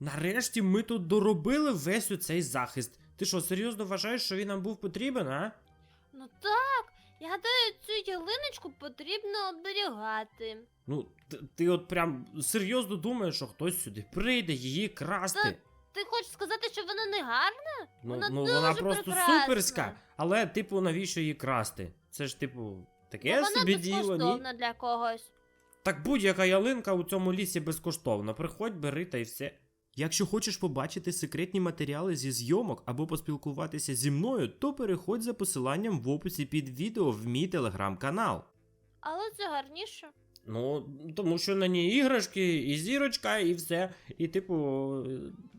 Нарешті ми тут доробили весь оцей захист. Ти що, серйозно вважаєш, що він нам був потрібен, а? Ну так, я гадаю, цю ялиночку потрібно оберігати. Ну, ти, ти от прям серйозно думаєш, що хтось сюди прийде її красти. Ти хочеш сказати, що вона не гарна? Ну, вона ну дуже вона просто прекрасна. суперська. Але, типу, навіщо її красти? Це ж, типу, таке вона собі діло, ні? безкоштовна для когось. Так будь-яка ялинка у цьому лісі безкоштовна. Приходь, бери та й все. Якщо хочеш побачити секретні матеріали зі зйомок або поспілкуватися зі мною, то переходь за посиланням в описі під відео в мій телеграм-канал. Але це гарніше. Ну, тому що на ній іграшки, і зірочка, і все. І, типу,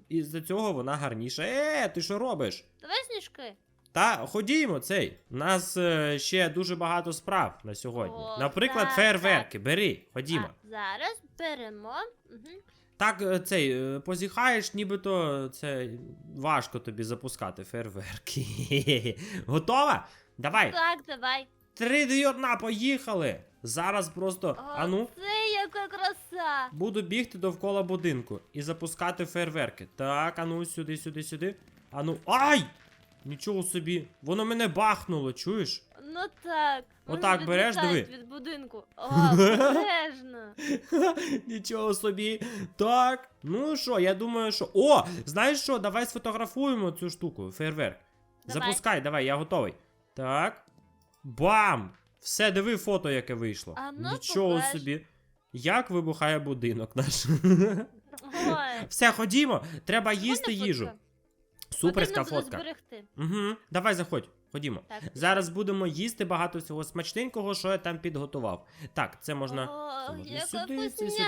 із-за цього вона гарніша. Е, ти що робиш? Давай сніжки. Та ходімо цей. У нас е, ще дуже багато справ на сьогодні. О, Наприклад, так, фейерверки. Бери, ходімо. А, зараз беремо. Угу. Так, е, цей, е, позіхаєш, нібито це важко тобі запускати фейерверки. Готова? Давай. Так, давай. Три дві одна, поїхали. Зараз просто. О, Ану. Це яка краса. Буду бігти довкола будинку і запускати фейерверки. Так, ану, сюди, сюди, сюди. Ану. Ай! Нічого собі. Воно мене бахнуло, чуєш? Ну так. Вони Отак береш, відлітають диви. від будинку. О, обережно. Нічого собі. Так. Ну що, я думаю, що. О! Знаєш що? Давай сфотографуємо цю штуку, фейерверк. Давай. Запускай, давай, я готовий. Так. Бам! Все, диви фото, яке вийшло. А ну, Нічого покаж. собі. Як вибухає будинок наш. Ой. Все, ходімо. Треба їсти Можна їжу. фотка? Потрібно буде фотка. зберегти. Угу. Давай заходь, ходімо. Так. Зараз будемо їсти багато всього смачненького, що я там підготував. Так, це можна. О, це можна яка сюди, це сюди.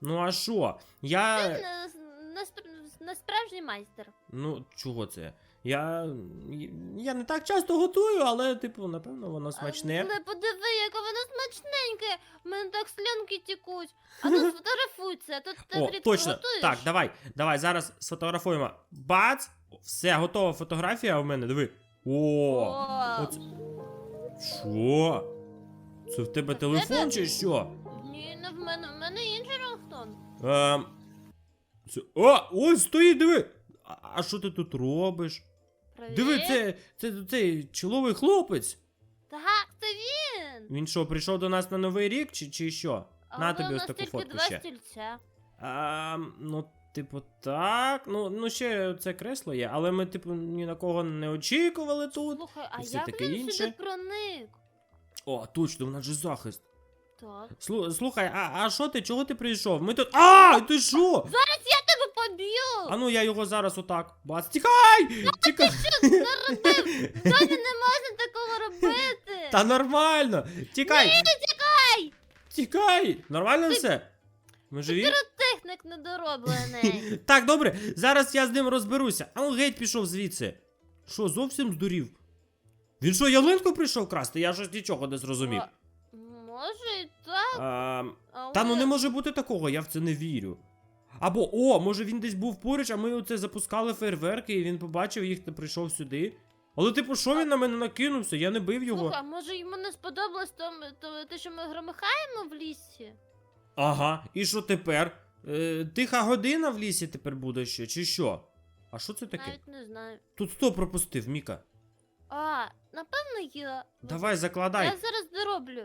Ну а що? Я. Ти не, не, сп- не справжній майстер. Ну, чого це? Я. Я не так часто готую, але, типу, напевно, воно смачне. Але подиви, яке воно смачненьке. У мене так слюнки тікуть. А ну сфотографуй це, тут ти О, точно. готуєш. Так, давай, давай, зараз сфотографуємо. Бац! Все, готова фотографія у мене, диви. О! О, Оце... Що? Це в тебе телефон чи що? Ні, не в мене, в мене інший рингтон. Ем... Це... О, ось стоїть, диви! А, а що ти тут робиш? Привіт. Диви, це, це цей чоловий хлопець. Так, це він. Він що, прийшов до нас на новий рік, чи, чи що? На Але тобі у ось таку тільки фотку два ще. стільця. А, ну, типу, так. Ну, ну ще це кресло є, але ми, типу, ні на кого не очікували тут. Слухай, а і все як таке він інше. сюди проник? О, точно, в нас же захист. Так. Слу- слухай, а, а що ти? Чого ти прийшов? Ми тут. А, ти що? Зараз я тебе поб'ю! А ну я його зараз отак. Бац, тікай! Тікай! Доні не можна такого робити! Та нормально! Тікай! Ні, тікай! Тікай! Нормально все? Ми живі? Техник недороблений. Так, добре, зараз я з ним розберуся. А ну геть пішов звідси. Що, зовсім здурів? Він що, ялинку прийшов красти? Я щось нічого не зрозумів. О, Може і так, А, але... та ну не може бути такого, я в це не вірю. Або, о, може він десь був поруч, а ми оце запускали фейерверки, і він побачив їх та прийшов сюди. Але, типу, що він на мене накинувся? Я не бив його. Слухай, може йому не сподобалось то, то, те, що ми громихаємо в лісі? Ага, і що тепер? Е, тиха година в лісі тепер буде ще, чи що? А що це таке? Навіть не знаю. Тут хто пропустив, Міка? А, напевно, я. Давай, закладай. Я зараз дороблю.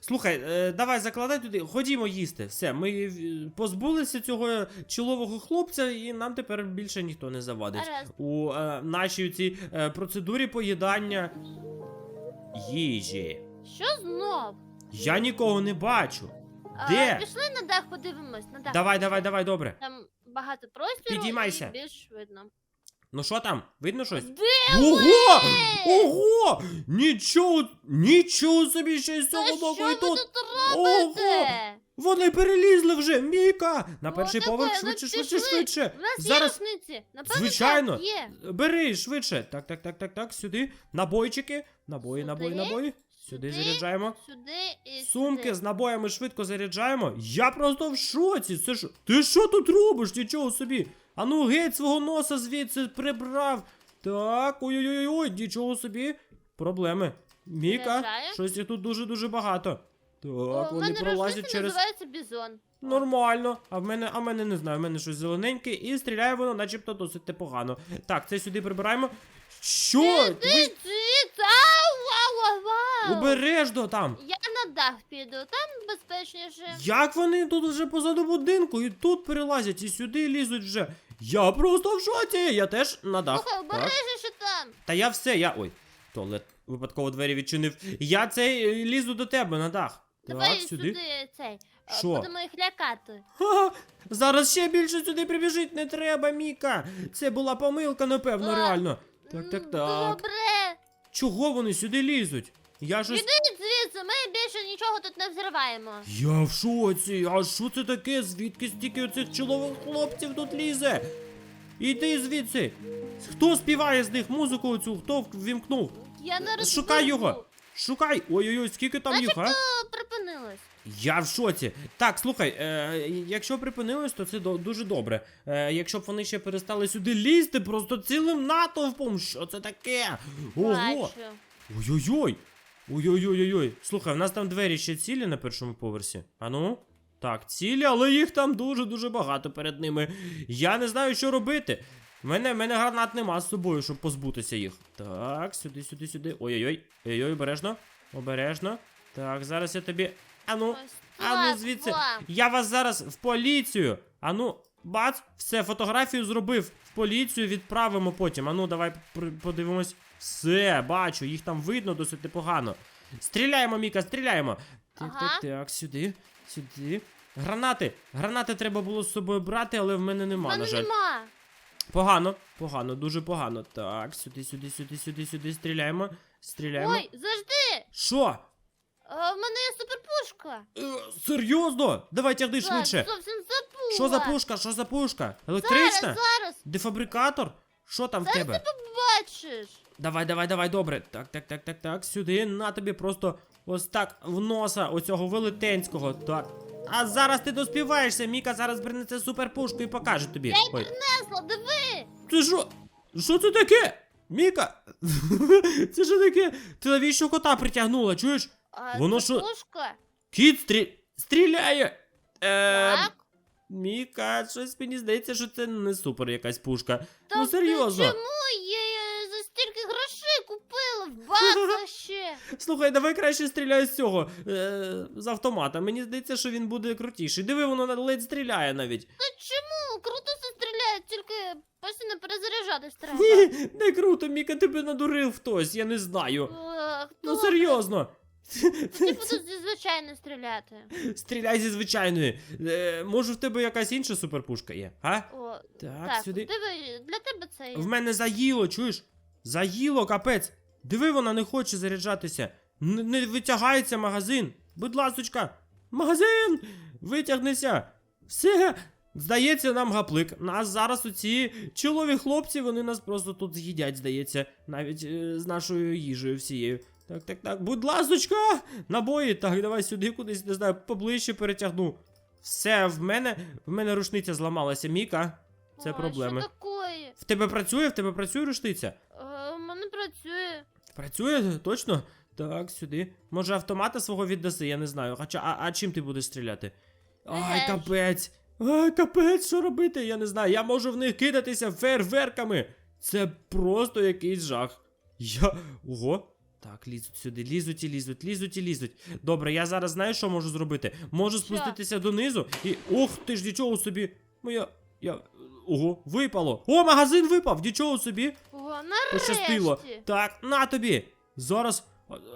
Слухай, е, давай закладай туди, ходімо їсти. Все, ми е, позбулися цього чолового хлопця, і нам тепер більше ніхто не завадить. Гаразд. У е, нашій цій е, процедурі поїдання їжі. Що знов? Я нікого не бачу. А, пішли на дах, подивимось. На дах. Давай, давай, давай, добре. Там багато простору Підіймайся. і більш видно. Ну що там? Видно щось? Де Ого! Ого! Нічого! Нічого собі ще з Та цього що боку ви і тут! тут робите? Вони перелізли вже! Міка! На перший таке, поверх ну швидше, швидше, пішли. швидше! У нас Зараз- є рушниці. Напевно, Звичайно. Так, є. Бери швидше! Так, так, так, так, так, сюди. Набойчики. Набої, Сюди. набої, набої. Сюди заряджаємо. Сюди і Сумки сюди. з набоями швидко заряджаємо. Я просто в шоці. Це що? Ти що тут робиш? Нічого собі. Ану геть свого носа звідси прибрав. Так, ой-ой-ой, нічого собі. Проблеми. Міка, Заряджає? щось їх тут дуже-дуже багато. Так, О, в вони мене пролазять рушниця через. називається бізон. Нормально, а в мене, а в мене не знаю, в мене щось зелененьке і стріляє воно, начебто досить непогано. Так, це сюди прибираємо. Що? Ви Звідси, ау, вау, вау, вау. Обережно там. Я на дах піду, там безпечніше. Як вони тут вже позаду будинку і тут перелазять, і сюди лізуть вже. Я просто в шоці, я теж на дах. Слухай, обережніше там. Та я все, я. Ой, туалет випадково двері відчинив. Я цей е, лізу до тебе на дах. Давай так, сюди, сюди. цей. а, Що? Будемо їх лякати. Ха, зараз ще більше сюди прибіжить не треба, Міка. Це була помилка, напевно, А, реально. Так, так, так. Добре. Чого вони сюди лізуть? Я щось. Ідіть звідси, ми більше нічого тут не взриваємо. Я в шоці. А що це таке? Звідки стільки оцих чоловік хлопців тут лізе? Іди звідси. Хто співає з них музику оцю? Хто ввімкнув? Я не Шукай його. Шукай. Ой-ой-ой, скільки там їх, а? Начебто припинилось. Я в шоці. Так, слухай, е, якщо припинилось, то це до- дуже добре. Е, якщо б вони ще перестали сюди лізти, просто цілим натовпом. Що це таке? Ого! Бачу. Ой-ой-ой! Ой-ой-ой-ой. Слухай, в нас там двері ще цілі на першому поверсі. Ану? Так, цілі, але їх там дуже-дуже багато перед ними. Я не знаю, що робити. В мене, мене гранат нема з собою, щоб позбутися їх. Так, сюди, сюди, сюди. Ой-ой-ой. Ой-ой, обережно. Обережно. Так, зараз я тобі. Ану, ану ну, звідси. Я вас зараз в поліцію. Ану, бац, все, фотографію зробив. В поліцію відправимо потім. Ану, давай подивимось. Все, бачу, їх там видно досить непогано. Стріляємо, Міка, стріляємо. Так, Ага. так, так, сюди, сюди. Гранати. Гранати треба було з собою брати, але в мене нема, В на жаль. нема. Погано, погано, дуже погано. Так, сюди, сюди, сюди, сюди, сюди. Стріляємо. Стріляємо. Ой, завжди. Що? А, в мене є суперпушка. Е, серйозно? Давай тягни швидше. зовсім. Що за пушка? Що за пушка? Електрична? Зараз, зараз. Дефабрикатор? Що там в Зараз тебе? ти побачиш. Давай, давай, давай, добре. Так, так, так, так, так. Сюди на тобі просто ось так в носа оцього велетенського. Так. А зараз ти доспіваєшся, Міка зараз принесе суперпушку і покаже тобі. Ой, Несла, диви. це що? Що це таке? Міка? це що таке? Ти навіщо кота притягнула, чуєш? А, Воно це що? пушка. Кіт стрі... стріляє! Е, Так. Міка, щось мені здається, що це не супер якась пушка. Та ну ти серйозно. Чому я за стільки грошей купила в баксах ще? Слухай, давай краще стріляй з цього. Е, з автомата. Мені здається, що він буде крутіший. Диви, воно ледь стріляє навіть. Та чому? Круто все стріляє, тільки постійно перезаряджатись треба. Ні, не круто, Міка, тебе надурив хтось, я не знаю. Ах, Ну добре. серйозно. Тоді буду зі звичайно стріляти. Стріляй зі звичайної. Е, може в тебе якась інша суперпушка є, а? О, Так, так, сюди. диви, для тебе це є. В мене заїло, чуєш? Заїло, капець. Диви, вона не хоче заряджатися. Н- не витягається магазин. Будь ласочка, магазин! Витягнися. Все. Здається, нам гаплик. Нас зараз оці чолові хлопці, вони нас просто тут з'їдять, здається, навіть е, з нашою їжею всією. Так, так, так. Будь ласочка! Набої. Так, давай сюди кудись, не знаю, поближче перетягну. Все, в мене, в мене рушниця зламалася, Міка. Це проблеми. Що такое? В тебе працює? В тебе працює рушниця? Е, У мене працює. Працює? Точно? Так, сюди. Може автомата свого віддаси, я не знаю. Хоча, а, а чим ти будеш стріляти? Ай, капець. Ай, капець, що робити? Я не знаю. Я можу в них кидатися фейерверками. Це просто якийсь жах. Я. Ого. Так, лізуть сюди, лізуть і лізуть, лізуть і лізуть. Добре, я зараз знаю, що можу зробити. Можу Що? спуститися донизу і. Ох, ти ж нічого собі. Моя. Я. Ого, випало. О, магазин випав! Нічого собі. О, нарешті. Пощастило. Так, на тобі. Зараз.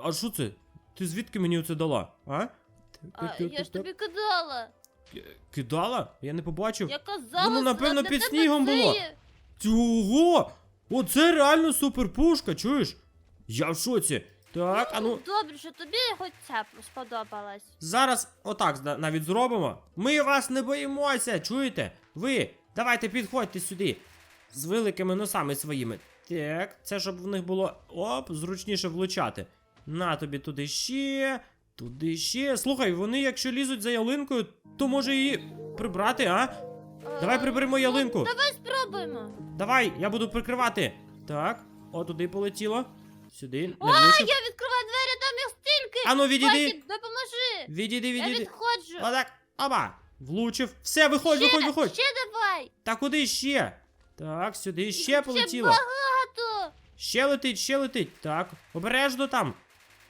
А, що це? Ти звідки мені оце дала? А? А, я ж тобі казала. Кидала? Я не побачив. Я казала, Воно, напевно, під снігом було. є. Ого! Оце реально суперпушка, чуєш? Я в шоці. Так, а ну. Добре, що тобі хоч ця сподобалась. Зараз отак навіть зробимо. Ми вас не боїмося, чуєте? Ви, давайте підходьте сюди. З великими носами своїми. Так, це щоб в них було оп, зручніше влучати. На тобі туди ще, туди ще. Слухай, вони, якщо лізуть за ялинкою, то може її прибрати, а? Давай Е, приберемо ну, ялинку. Давай спробуємо. Давай, я буду прикривати. Так, о, туди полетіло. Сюди, не влучив. я відкриваю двері, там їх стільки. Ану, відійди. Бакі, допоможи. Відійди, Я відійди. відходжу. Отак. Оба. Влучив. Все, виходь, ще, виходь, виходь. Ще давай. Та куди ще? Так, сюди ще Ще полетіло. багато. Ще летить, ще летить. Так, обережно там.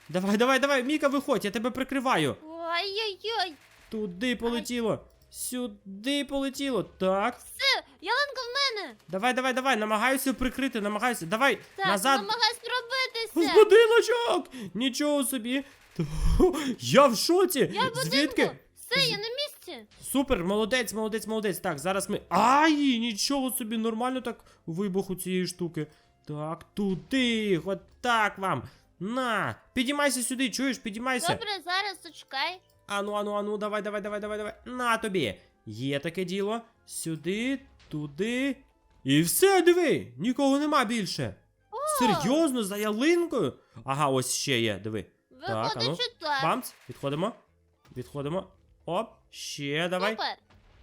Давай, давай, давай, Міка, виходь, я тебе прикриваю. Ой-ой-ой. Туди полетіло. Сюди полетіло. Так. Все, ялинка в мене. Давай, давай, давай. Намагаюся прикрити, намагаюся. Давай, Так, назад. намагайся В будиночок! Нічого собі. Я в шоці. Я в будинку. Звідки? Все, я на місці. Супер, молодець, молодець, молодець. Так, зараз ми. Ай, нічого собі, нормально так вибух у цієї штуки. Так, туди, от так вам. На, підіймайся сюди, чуєш, підіймайся. Добре, зараз зачекай. Ану, ану, ану, давай, давай, давай, давай, давай. На тобі. Є таке діло. Сюди, туди. І все, диви, нікого нема більше. Серйозно, за ялинкою? Ага, ось ще є, диви. Так, Виходить, ану. що так. Бамц, відходимо. Відходимо. Оп, ще давай. Супер.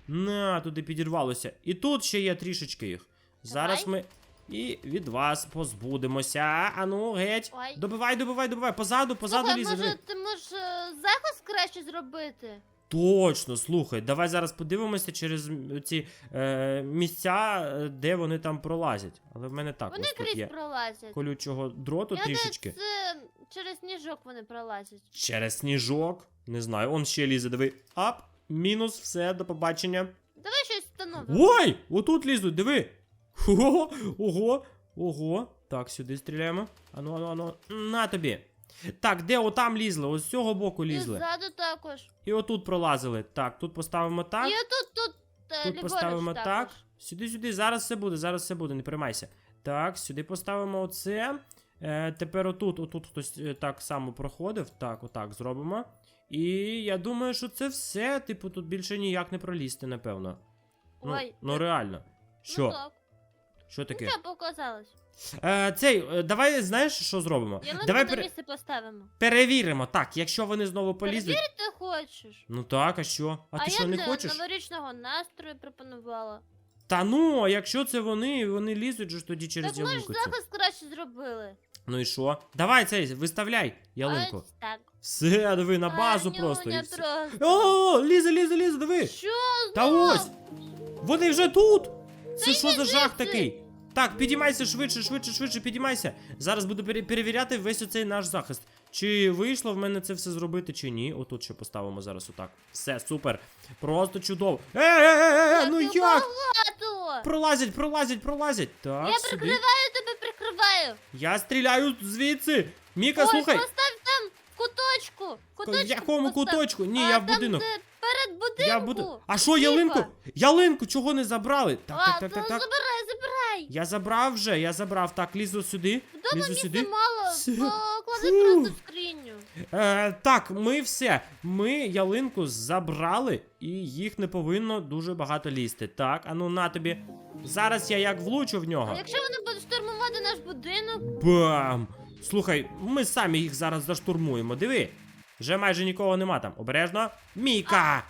На, туди підірвалося. І тут ще є трішечки їх. Зараз ми і від вас позбудемося. Ану, геть. Ой. Добивай, добивай, добивай. Позаду, позаду Слухай, лізе. може, диви. ти можеш е, захист краще зробити? Точно, слухай, давай зараз подивимося через ці е, місця, е, де вони там пролазять. Але в мене так Вони ось тут крізь є пролазять. колючого дроту Я трішечки. Це через сніжок вони пролазять. Через сніжок. Не знаю, он ще лізе, диви. Ап, мінус, все, до побачення. Давай щось встановимо. Ой! Отут лізуть, диви! Ого, ого, ого. Так, сюди стріляємо. Ану, ану, ану. На тобі. Так, де отам лізли? Ось з цього боку І лізли. ззаду також. І отут пролазили. Так, тут поставимо так. І отут, тут, е, Тут ліворуч поставимо так. Сюди, сюди, зараз все буде, зараз все буде, не переймайся. Так, сюди поставимо оце. Е, тепер отут, отут хтось е, так само проходив. Так, отак зробимо. І я думаю, що це все. Типу, тут більше ніяк не пролізти, напевно. Ну, Ой, ну е, реально. Що? Ну так. Що таке? Що показалось? Е, цей, е, давай знаєш, що зробимо? Ялинку давай на пере- місце поставимо. перевіримо. Так, якщо вони знову полізуть. Перевірити хочеш? Ну так, а що? А, ти я що, не для хочеш? новорічного настрою пропонувала. Та ну, а якщо це вони, вони лізуть же ж тоді через так ми ж ялинку. цю. захист краще зробили. Ну і що? Давай цей, виставляй ялинку. Ось так. Все, диви, на базу Гарнюня просто. І все. просто. О, лізе, лізе, лізе, диви. Що Та знов? ось! Вони вже тут! Це що за жах такий? Так, підіймайся швидше, швидше, швидше, підіймайся. Зараз буду пере- перевіряти весь оцей наш захист. Чи вийшло в мене це все зробити, чи ні. Отут ще поставимо зараз отак. Все, супер. Просто чудово. Е, е, е, е, ну їх як? Пролазять, пролазять, пролазять. Так, Я собі. прикриваю тебе, прикриваю. Я стріляю звідси. Міка, Ой, слухай. постав там в куточку. куточку В якому постав. куточку? Ні, а, я в там, будинок. де перед будинку. Я буду. А що, ялинку? Ялинку чого не забрали? Так, а, так, так, так, так. забирай, забирай. Я забрав вже, я забрав. Так, лізу сюди. Вдома Лізу сюди. мало, Все. поклади просто в скриню. Е, так, ми все. Ми ялинку забрали, і їх не повинно дуже багато лізти. Так, а ну на тобі. Зараз я як влучу в нього. А якщо вони будуть штурмувати наш будинок, Бам! Слухай, ми самі їх зараз заштурмуємо. Диви. Вже майже нікого нема там. Обережно. Міка!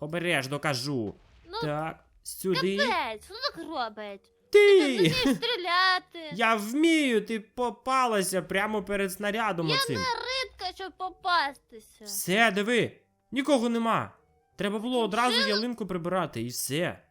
Обережно кажу. ну Так, сюди. капець, хто так робить? Ти! Вмієш стріляти. Я вмію, ти попалася прямо перед снарядом Я оцим. Рибка, щоб попастися. Все, диви, нікого нема. Треба було одразу ялинку прибирати і все.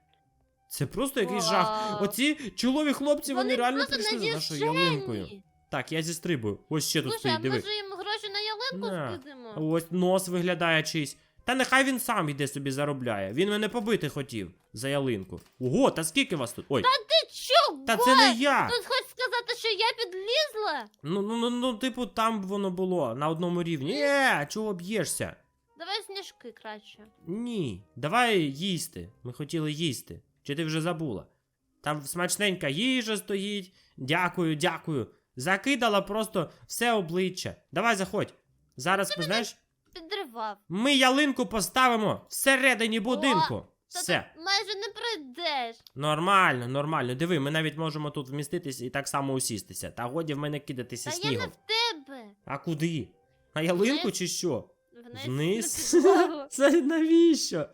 Це просто якийсь Вау. жах. Оці чолові хлопці, вони, реально просто прийшли за нашою надіжені. ялинкою. Так, я зістрибую. Ось ще тут Слушай, стоїть, диви. може їм гроші на ялинку На. скидемо? Ось нос виглядає чийсь. Та нехай він сам іде собі заробляє. Він мене побити хотів за ялинку. Ого, та скільки вас тут? Ой, Та Ти чого? та це не я. Тут хочеш сказати, що я підлізла? Ну, ну, ну, ну, типу, там воно було на одному рівні. Е, чого б'єшся? Давай сніжки краще. Ні, давай їсти. Ми хотіли їсти. Чи ти вже забула? Там смачненька їжа стоїть. Дякую, дякую. Закидала просто все обличчя. Давай заходь. Зараз, знаєш, Підривав. ми ялинку поставимо всередині будинку. Та Все. ти майже не прийдеш. Нормально, нормально. Диви, ми навіть можемо тут вміститись і так само усістися. Та годі в мене кидатися Та я не снігом. в тебе. А куди? На ялинку Вниз. чи що? Вниз. Вниз? на підлогу. Це навіщо?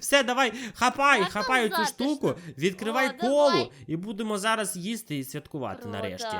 Все, давай, хапай, Так хапай цю штуку, відкривай О, колу давай. і будемо зараз їсти і святкувати Круто. нарешті.